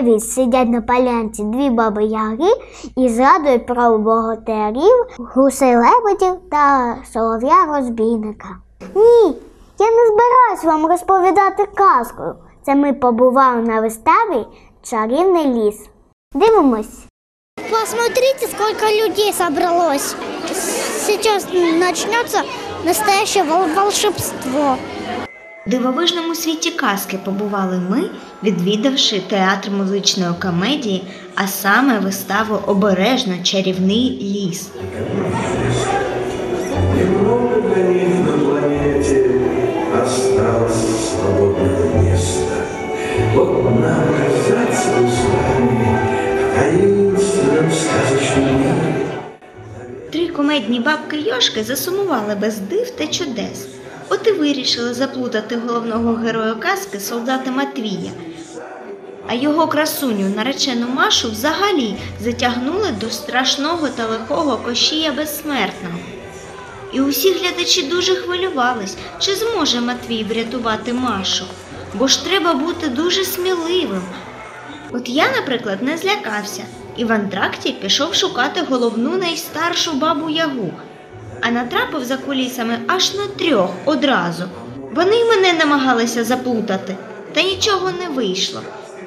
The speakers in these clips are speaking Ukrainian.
Привіт! Сидять на полянці дві баби яги і згадують про богатирів, гусей лебедів та солов'я розбійника. Ні, я не збираюсь вам розповідати казку. Це ми побували на виставі Чарівний ліс. Дивимось. Посмотрите, сколько людей собралось. Сейчас начнется настоящее волшебство. Дивовижному світі казки побували ми, відвідавши театр музичної комедії, а саме виставу Обережно чарівний ліс. Три комедні бабки Йошки засумували без див та чудес. От і вирішили заплутати головного героя казки солдата Матвія. А його красуню, наречену Машу, взагалі затягнули до страшного та лихого кощія безсмертного. І усі глядачі дуже хвилювались, чи зможе Матвій врятувати Машу, бо ж треба бути дуже сміливим. От я, наприклад, не злякався і в антракті пішов шукати головну найстаршу бабу Ягу, а натрапив за кулісами аж на трьох одразу. Вони й мене намагалися заплутати, та нічого не вийшло.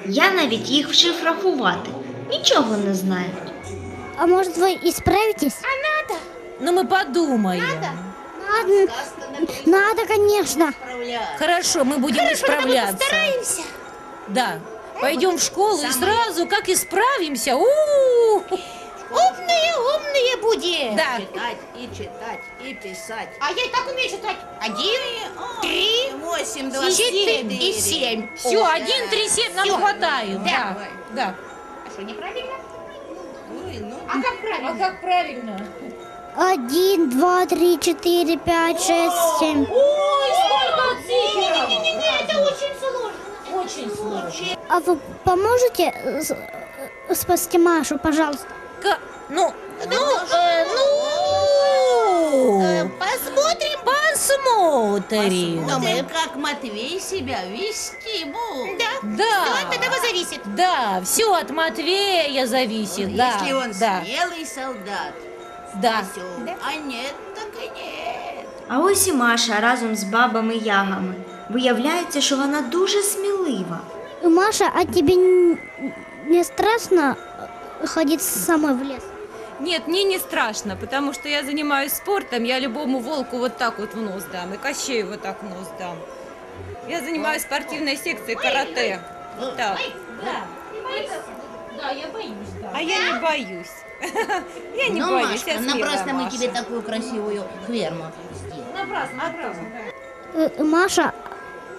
Я навіть їх вчив рахувати, нічого не знають. А может вы исправитесь? Ну мы подумаем. Надо, надо, конечно. Хорошо, мы будем исправляться. Да. Пойдем в школу и сразу как исправимся. У-у-у. Умные, умные будем. Да. Читать и читать и писать. А я и так умею читать. Один, три, Восемь, два, четыре и семь. Все, один, три, семь нам хватает. Да. Да. Да. А что, неправильно? Ой, ну, А как А правильно? как правильно? Один, два, три, четыре, пять, шесть, семь. Ой, сколько цифр! Не-не-не, это очень сложно. Очень сложно. А вы поможете спасти Машу, пожалуйста? Ну, ну, э, ну, посмотрим. посмотрим. Посмотрим, как Матвей себя вести будет. Да. Да. Все от этого зависит. Да, все от Матвея зависит. Да, Если он да, смелый солдат, да. спасет. А нет, так и нет. А ось і Маша разом з бабами ягами. Виявляється, що вона дуже смілива. Э, Маша, а тебе н- не страшно э, ходить самой в лес? Нет, мне не страшно, потому что я занимаюсь спортом, я любому волку вот так вот в нос дам, и Кощею вот так в нос дам. Я занимаюсь спортивной секцией карате. Вот так. Да, я боюсь, да. А я не боюсь. Я не ну, боюсь, Машка, я напрасно мы тебе такую красивую ферму сделали. Напрасно, напрасно. Э, Маша,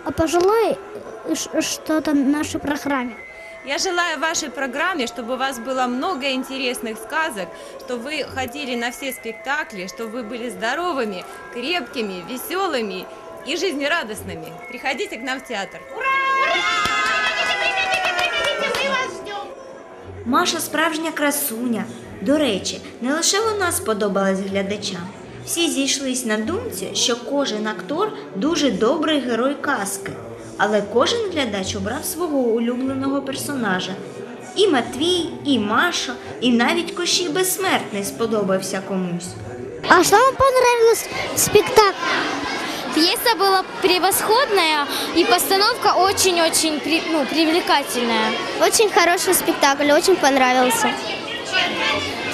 а пожелай э, что-то нашей программе. Я желаю вашей программе, чтобы у вас было много интересных сказок, чтобы вы ходили на все спектакли, чтобы вы были здоровыми, крепкими, веселыми и жизнерадостными. Приходите к нам в театр. Мы вас ждем. Маша справжня красуня. До речі, не лише вона сподобалась глядачам. Всі зійшлись на думці, що кожен актор дуже добрий герой казки, але кожен глядач обрав свого улюбленого персонажа. І Матвій, і Маша, і навіть Кощій Безсмертний сподобався комусь. А что вам понравилось в спектакле? Пьеса была превосходная и постановка очень-очень при- ну, привлекательная. Очень хороший спектакль, очень понравился.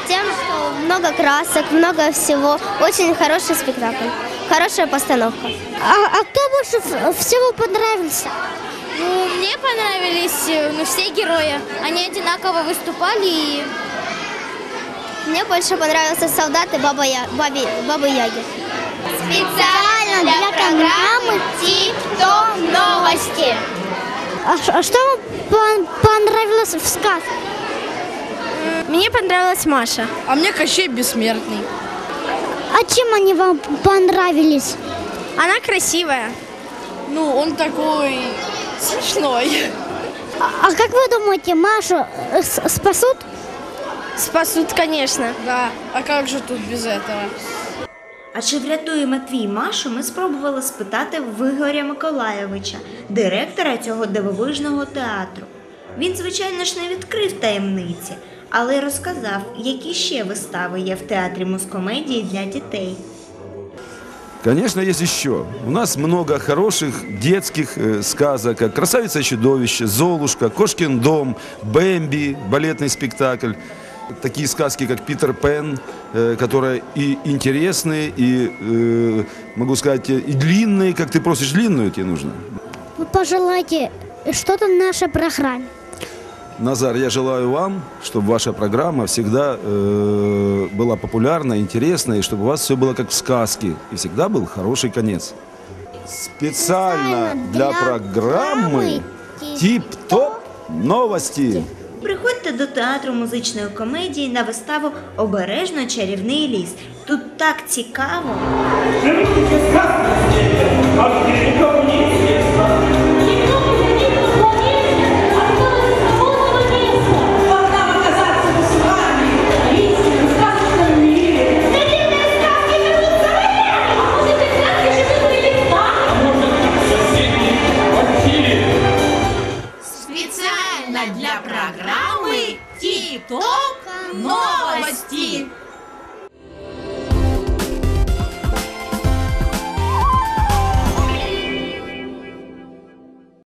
Тем, что много красок, много всего. Очень хороший спектакль. Хорошая постановка. А, а кто больше всего понравился? Ну, мне понравились э, ну, все герои. Они одинаково выступали и Мне больше понравился солдат и баба, Я- баби, бабы Яги. Специально для программы ТикТок новости. А, что вам понравилось в сказке? мне понравилась Маша. А мне Кощей Бессмертный. А чем они вам понравились? Она красивая. Ну, он такой смешной. А, а как вы думаете, Машу э, с- спасут? Спасут, конечно. Да, а как же тут без этого? А чи врятує Матвій Машу, ми спробували спитати в Ігоря Миколайовича, директора цього дивовижного театру. Він, звичайно ж, не відкрив таємниці, але розказав, які ще вистави є в театрі мускомедії для дітей. Конечно, есть еще. У нас много хороших детских э, сказок, как «Красавица и чудовище», «Золушка», «Кошкин дом», «Бэмби», балетный спектакль. Такие сказки, как «Питер Пен», э, которые и интересные, и, э, могу сказать, и длинные. Как ты просишь, длинную тебе нужно? Ви пожелайте что-то в нашій програмі. Назар, я желаю вам, чтобы ваша программа всегда э, была популярна, интересна, и чтобы у вас все было как в сказке, и всегда был хороший конец. Специально для программы «Тип-топ новости». Приходьте до театру музичної комедії на виставу Обережно чарівний ліс. Тут так цікаво. Специально для программы Тип-Топ Новости.